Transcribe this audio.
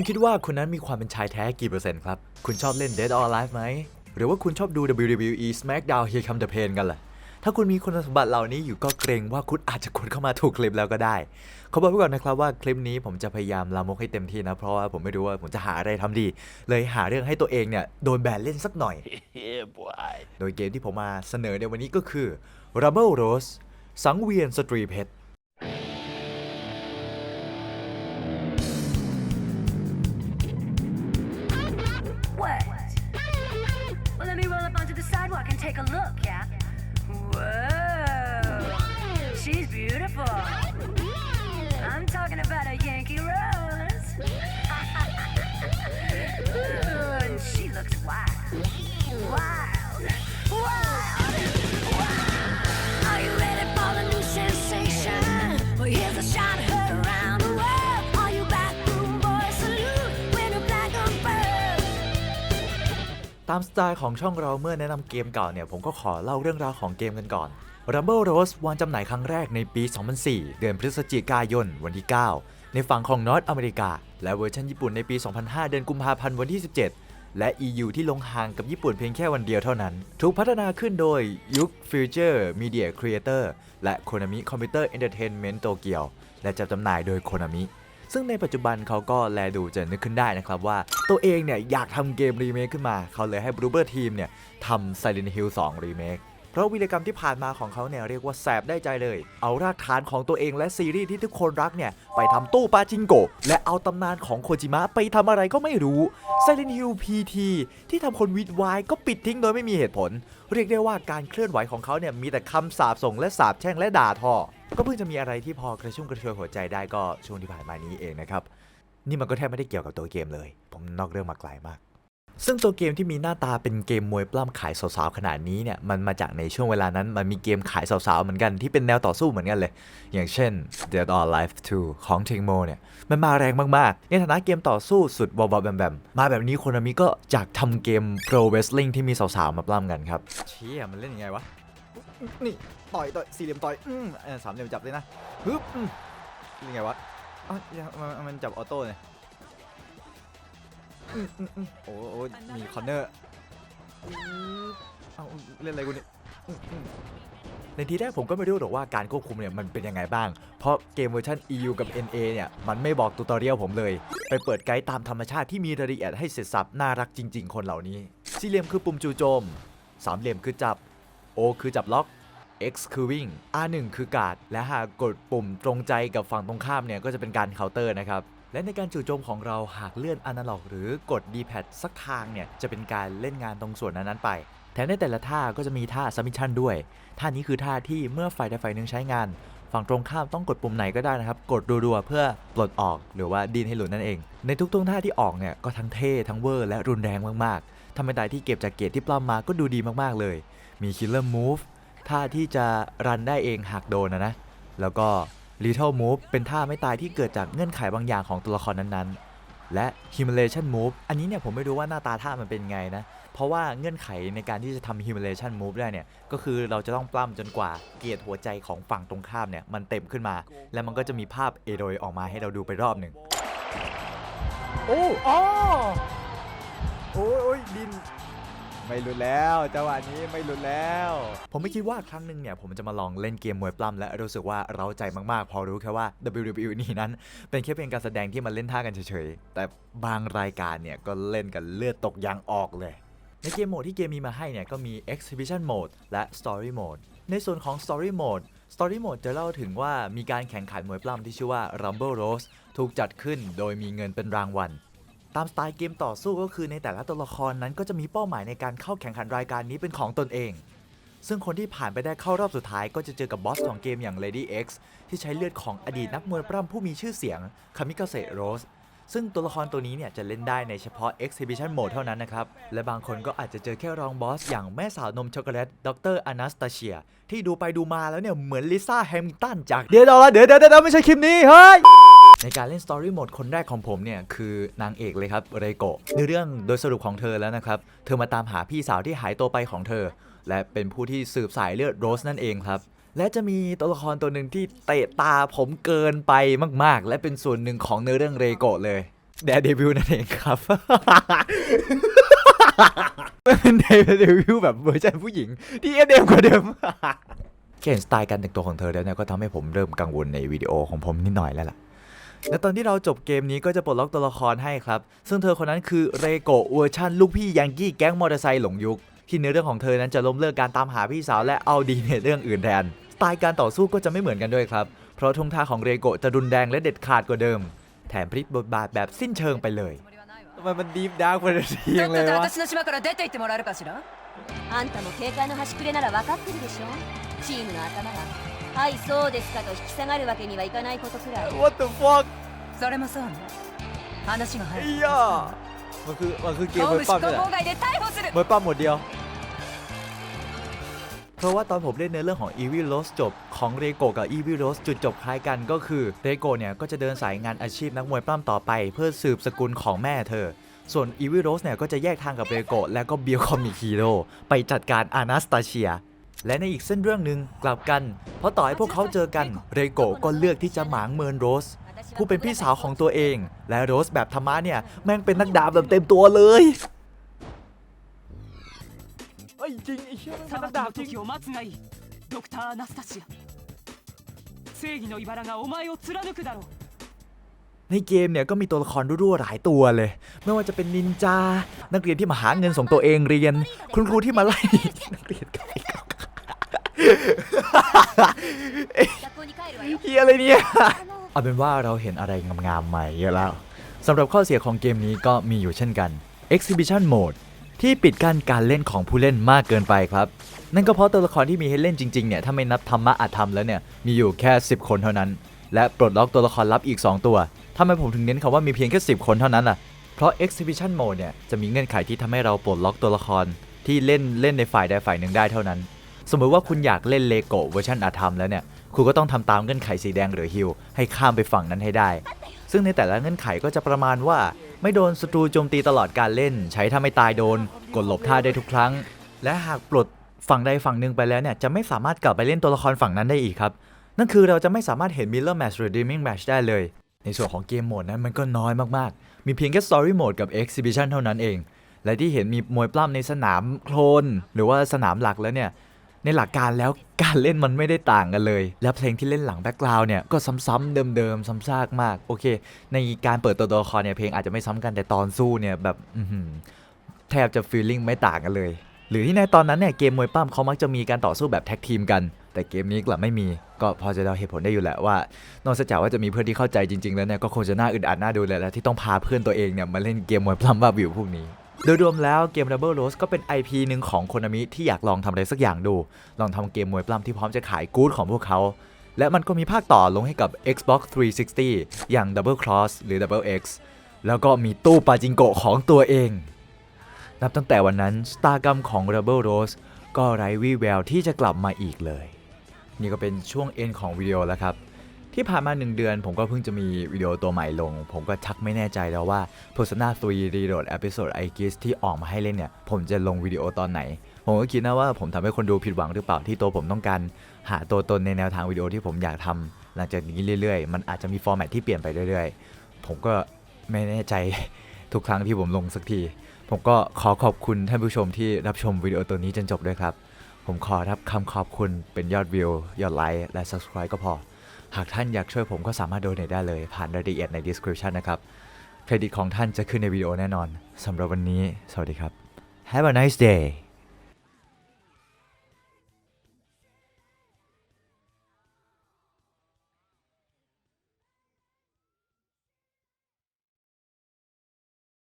คุณคิดว่าคุณนั้นมีความเป็นชายแท้กี่เปอร์เซ็นต์ครับ คุณชอบเล่น Dead or Alive ไหม หรือว่าคุณชอบดู WWE SmackDown Here Come the Pain กันล่ะ ถ้าคุณมีคุณสมบัติเหล่านี้อยู่ก็เกรงว่าคุณอาจจะกดเข้ามาถูกคลิปแล้วก็ได้เขาบอกไว้ก่อนนะครับว่าคลิปนี้ผมจะพยายามลามกให้เต็มที่นะ เพราะว่าผมไม่รู้ว่าผมจะหาอะไรทำดี เลยหาเรื่องให้ตัวเองเนี่ยโดนแบนเล่นสักหน่อย yeah, boy. โดยเกมที่ผมมาเสนอในวันนี้ก็คือ Rumble Rose สังเวียนสตรีเพชร take a look, yeah? Whoa! She's beautiful. ตามสไตล์ของช่องเราเมื่อแนะนำเกมเก่าเนี่ย ผมก็ขอเล่าเรื่องราวของเกมกันก่อน Rumble Rose วางจำหน่ายครั้งแรกในปี 2004 เดือนพฤศจิกายนวันที่ 9 ในฝั่งของนอร์ทอเมริกา และเวอร์ชันญี่ปุ่นในปี 2005 เดือนกุมภาพันธ์วันที่ 17 และ EU ที่ลงห่างกับญี่ปุ่นเพียงแค่วันเดียวเท่านั้น ถูกพัฒนาขึ้นโดยยุค Future Media Creator และ Konami Computer Entertainment Tokyo และจัดจำหน่ายโดย Konami ซึ่งในปัจจุบันเขาก็แลดูจะนึกขึ้นได้นะครับว่า ตัวเองเนี่ยอยากทำเกมรีเมคขึ้นมา เขาเลยให้ b r u b e r Team เนี่ยทำ Silent Hill 2 Remake เพราะวีรกรรมที่ผ่านมาของเขาเนี่ยเรียกว่าแสบได้ใจเลย เอารากฐานของตัวเองและซีรีส์ที่ทุกคนรักเนี่ย ไปทำตู้ปาจิงโกะและเอาตำนานของโคจิมะไปทำอะไรก็ไม่รู้ Silent Hill PT ที่ทำคนวิดวายก็ปิดทิ้งโดยไม่มีเหตุผล เรียกได้ว่าการเคลื่อนไหวของเขาเนี่ยมีแต่คำสาปส่งและสาปแช่งและด่าทอ ก็เพิ่งจะมีอะไรที่พอกระชุ่มกระชวยหัวใจได้ก็ช่วงที่ผ่านมานี้เองนะครับ นี่มันก็แทบไม่ได้เกี่ยวกับตัวเกมเลย ผมนอกเรื่องมาไกลมาก ซึ่งตัวเกมที่มีหน้าตาเป็นเกมมวยปล้ำขายสาวๆขนาดนี้เนี่ยมันมาจากในช่วงเวลานั้นมันมีเกมขายสาวๆเหมือนกันที่เป็นแนวต่อสู้เหมือนกันเลย อย่างเช่น Dead or Alive 2 ของ t e c m o เนี่ยมันมาแรงมากๆ ในฐานะเกมต่อสู้สุดบอบๆแบมๆมาแบบนี้คนมีก็จากทำเกม Pro Wrestling ที่มีสาวๆมาปล้ำกันครับเชี่ยมันเล่นยังไงวะ นี่ต่อยต่อยสี่เหลี่ยมต่อยอืมเออสามเหลี่ยมจับเลยนะฮึบอืมยังไงวะอ๋อมันมันจับออโต้เนี่ยโอ้โอ้มีคอนเนอร์เอาเล่นอะไรกูเนี่ยในทีแรกผมก็ไม่รู้หรอกว่าการควบคุมเนี่ยมันเป็นยังไงบ้าง เพราะเกมเวอร์ชัน EU กับ NA เนี่ยมันไม่บอกตูตอเรียลผมเลย ไปเปิดไกด์ตามธรรมชาติที่มีรายละเอียดให้เสร็จสับน่ารักจริง ๆ คนเหล่านี้ สี่เหลี่ยมคือปุ่มจูโจม สามเหลี่ยมคือจับ O คือจับล็อก X คือวิ่ง R1 คือการ์ดและหากกดปุ่มตรงใจกับฝั่งตรงข้ามเนี่ยก็จะเป็นการเคาน์เตอร์นะครับและในการจู่โจมของเราหากเลื่อนอนาล็อกหรือกด D-pad สักทางเนี่ยจะเป็นการเล่นงานตรงส่วนนั้นๆไป แถมในแต่ละท่าก็จะมีท่า submission ด้วย ท่านี้คือท่าที่เมื่อฝ่ายใดฝ่ายหนึ่งใช้งาน ฝั่งตรงข้ามต้องกดปุ่มไหนก็ได้นะครับ กดรัวๆเพื่อปลดออกหรือว่าดินให้หลุดนั่นเอง ในทุกๆท่าที่ออกเนี่ยก็ทั้งเท่ทั้งเวอร์และรุนแรงมากๆทำให้ตายที่เก็บจากเกรดที่ปล้ำมาก็ดูดีมากๆเลย มี killer move ท่าที่จะรันได้เองหากโดนนะนะ แล้วก็ Little Move เป็นท่าไม่ตายที่เกิดจากเงื่อนไขบางอย่างของตัวละครนั้นๆ และ Humiliation Move อันนี้เนี่ยผมไม่รู้ว่าหน้าตาท่ามันเป็นไงนะ เพราะว่าเงื่อนไขในการที่จะทำ Humiliation Move ได้เนี่ย ก็คือเราจะต้องปล้ำจนกว่าเกียรติหัวใจของฝั่งตรงข้ามเนี่ย มันเต็มขึ้นมา แล้วมันก็จะมีภาพเอโดยออกมาให้เราดูไปรอบหนึ่งโอ้อ๋อโอ้ยโอ้ยดิน ไม่หลุดแล้วจังหวะนี้ไม่หลุดแล้ว ผมไม่คิดว่าครั้งหนึ่งเนี่ยผมจะมาลองเล่นเกมมวยปล้ำและรู้สึกว่าเราใจมากๆ พอรู้แค่ว่า WWE นี่นั้น เป็นแค่เพียงการแสดงที่มาเล่นท่ากันเฉยๆ แต่บางรายการเนี่ยก็เล่นกันเลือดตกยางออกเลย ในเกมโหมดที่เกมมีมาให้เนี่ยก็มี Exhibition Mode และ Story Mode ในส่วนของ Story Mode Story Mode จะเล่าถึงว่ามีการแข่งขันมวยปล้ำที่ชื่อว่า Rumble Rose ถูกจัดขึ้นโดยมีเงินเป็นรางวัล ตามสไตล์เกมต่อสู้ก็คือในแต่ละตัวละครนั้นก็จะมีเป้าหมายในการเข้าแข่งขันรายการนี้เป็นของตนเอง ซึ่งคนที่ผ่านไปได้เข้ารอบสุดท้ายก็จะเจอกับบอสของเกมอย่าง Lady X ที่ใช้เลือดของอดีตนักมวยปล้ำผู้มีชื่อเสียงคามิกาเซโรสซึ่งตัวละครตัวนี้เนี่ยจะเล่นได้ในเฉพาะ Exhibition Mode เท่านั้นนะครับ และบางคนก็อาจจะเจอแค่รองบอส อย่างแม่สาวนมช็อกโกแลต ดรอนาสตาเชีย ที่ดูไปดูมาแล้วเนี่ย เหมือนลิซ่าแฮมิลตันจาก เดี๋ยวเดี๋ยวเดี๋ยวเดี๋ยวเดี๋ยวไม่ใช่คลิปนี้ เฮ้ย ในการเล่น Story Mode คนแรกของผมเนี่ย คือนางเอกเลยครับเรโกะในเรื่องโดยสรุปของเธอแล้วนะครับ เธอมาตามหาพี่สาวที่หายตัวไปของเธอ และเป็นผู้ที่สืบสายเลือดโรสนั่นเองครับ และจะมีตัวละครตัวหนึ่งที่เตะตาผมเกินไปมาก ๆ และเป็นส่วนหนึ่งของเนื้อเรื่องเรโกะเลยแดเดบิวนั่นเองครับเป็นเดบิวแบบเวอร์ชันผู้หญิง ที่เอเดมกว่าเดิมแค่เห็นสไตล์การแต่งตัวของเธอแล้วเนี่ยก็ทำให้ผมเริ่มกังวลในวิดีโอของผมนิดหน่อยแล้วล่ะ และตอนที่เราจบเกมนี้ก็จะปลดล็อกตัวละครให้ครับ ซึ่งเธอคนนั้นคือเรโกะเวอร์ชันลูกพี่ยังกี้แก๊งมอเตอร์ไซค์หลงยุค ที่เนื้อเรื่องของเธอนั้นจะล้มเลิกการตามหาพี่สาวและเอาดีในเรื่องอื่นแทน สไตล์การต่อสู้ก็จะไม่เหมือนกันด้วยครับ เพราะทุ่งท่าของเรโกะจะรุนแรงและเด็ดขาดกว่าเดิม แถมพลิกบทบาทแบบสิ้นเชิงไปเลยทำไมมันดีฟดาร์กไปเลยที とっ เล と ย と วะ 私の島から出て行ってもらえるかしらあんたも警戒の端くれなら分かってるでしょチームの頭が はいそうですかと引き下がるわけにはいかないことくらい What the fuck それもそうね話が ไอ้ 早い ย่ามันคือมันคือเกม 公 มวย 務執 ปั้ม 行 นี่แหละ 妨害で逮捕する มวยปั้มหมดเดียว เพราะว่าตอนผมเล่นในเรื่องของ Evil Rose จบของเรโกกับ Evil Rose จุดจบคล้ายกันก็คือเรโกเนี่ยก็จะเดินสายงานอาชีพนักมวยปล้ำต่อไป เพื่อสืบสกุลของแม่เธอ ส่วน Evil Rose เนี่ยก็จะแยกทางกับเรโกแล้วก็เบีย c คอมิฮีโร่ไปจัดการอานาสตาเชีย และในอีกเส้นเรื่องหนึ่งกลับกัน เพราะต่อให้พวกเขาเจอกันเรโกก็เลือกที่จะหมางเมินโรส ผู้เป็นพี่สาวของตัวเอง และโรสแบบธรรมะเนี่ย แม่งเป็นนักดาบแบบเต็มตัวเลยไอ้ยจริงไอ้เชี่ยแม่งเป็นนัก裁き ดาบ の จริง 時を待つがいいドクター・アナスタシア正義の茨がお前を貫くだろう ในเกมเนี่ยก็มีตัวละครรั่วๆหลายตัวเลย ไม่ว่าจะเป็นนินจา นักเรียนที่มาหาเงินส่งตัวเองเรียน คุณครูที่มาไล่ นักเรียนกัน 学校に帰るわよ เฮียอะไรเนี่ยเอาเป็นว่าเราเห็นอะไรงามๆใหม่เยอะแล้วสำหรับข้อเสียของเกมนี้ก็มีอยู่เช่นกัน Exhibition Mode ที่ปิดกั้นการเล่นของผู้เล่นมากเกินไปครับ นั่นก็เพราะตัวละครที่มีให้เล่นจริงๆเนี่ยถ้าไม่นับธรรมะอาธรรมแล้วเนี่ยมีอยู่แค่ 10 คนเท่านั้น และปลดล็อกตัวละครลับอีก 2 ตัวทำไมผมถึงเน้นคำว่ามีเพียงแค่ 10 คนเท่านั้นล่ะเพราะ Exhibition Mode เนี่ยจะมีเงื่อนไขที่ทำให้เราปลดล็อกตัวละครที่เล่นเล่นในฝ่ายใดฝ่ายหนึ่งได้เท่านั้น สมมติว่าคุณอยากเล่นเลโกเวอร์ชันอาธรรมแล้วเนี่ย คุณก็ต้องทำตามเงื่อนไขสีแดงหรือฮิลให้ข้ามไปฝั่งนั้นให้ได้ ซึ่งในแต่ละเงื่อนไขก็จะประมาณว่า ไม่โดนศัตรูโจมตีตลอดการเล่น ใช้ถ้าไม่ตายโดน กดหลบท่าได้ทุกครั้ง และหากปลดฝั่งใดฝั่งหนึ่งไปแล้วเนี่ยจะไม่สามารถกลับไปเล่นตัวละครฝั่งนั้นได้อีกครับ นั่นคือเราจะไม่สามารถเห็น Mirror Match หรือ Dreaming Match ได้เลย ในส่วนของเกมโหมดนั้นมันก็น้อยมากๆ มีเพียงแค่ Story Mode กับ Exhibition เท่านั้นเอง และที่เห็นมีมวยปล้ำในสนามโคลนหรือว่าสนามหลักแล้วเนี่ย ในหลักการแล้วการเล่นมันไม่ได้ต่างกันเลย และเพลงที่เล่นหลังแบ็กกราวน์เนี่ยก็ซ้ำๆเดิมๆซ้ำซากมากโอเค ในการเปิดตัวตัวละครเนี่ยเพลงอาจจะไม่ซ้ำกันแต่ตอนสู้เนี่ยแบบแทบจะฟีลลิ่งไม่ต่างกันเลย หรือที่ในตอนนั้นเนี่ยเกมมวยปั้มเขามักจะมีการต่อสู้แบบแท็กทีมกัน แต่เกมนี้กลับไม่มีก็พอจะเดาเหตุผลได้อยู่แหละว่า นอกจากว่าจะมีเพื่อนที่เข้าใจจริง ๆ แล้วเนี่ยก็คงจะน่าอึดอัดน่าดูเลยแหละที่ต้องพาเพื่อนตัวเองเนี่ยมาเล่นเกมมวยปล้ำบ้าบิวพวกนี้ โดยรวมแล้วเกม Double Rose ก็เป็น IP หนึ่งของ Konami ที่อยากลองทำอะไรสักอย่างดู ลองทำเกมมวยปล้ำที่พร้อมจะขายกู๊ดของพวกเขา และมันก็มีภาคต่อลงให้กับ Xbox 360 อย่าง Double Cross หรือ Double X แล้วก็มีตู้ปาจิงโกะของตัวเอง นับตั้งแต่วันนั้นสตาร์กรรมของ Double Rose ก็ไร้วี่แววที่จะกลับมาอีกเลย นี่ก็เป็นช่วงเอ็นของวิดีโอแล้วครับ ที่ผ่านมา 1 เดือน ผมก็เพิ่งจะมีวิดีโอตัวใหม่ลง ผมก็ชักไม่แน่ใจแล้วว่า Persona 3 Reload Episode I Guess ที่ออกมาให้เล่นเนี่ย ผมจะลงวิดีโอตอนไหน ผมก็คิดนะว่าผมทำให้คนดูผิดหวังหรือเปล่าที่ตัวผมต้องการหาตัวตนในแนวทางวิดีโอที่ผมอยากทำหลังจากนี้เรื่อยๆ มันอาจจะมีฟอร์แมตที่เปลี่ยนไปเรื่อยๆ ผมก็ไม่แน่ใจทุกครั้งที่ผมลงสักที ผมก็ขอขอบคุณท่านผู้ชมที่รับชมวิดีโอตัวนี้จนจบด้วยครับ ผมขอรับคำขอบคุณเป็นยอดวิวยอดไลค์และ Subscribe ก็พอ หากท่านอยากช่วยผมก็สามารถโดเนทได้เลย ผ่านรายละเอียดใน description นะครับเครดิตของท่านจะขึ้นในวิดีโอแน่นอนสำหรับวันนี้ สวัสดีครับ Have a nice day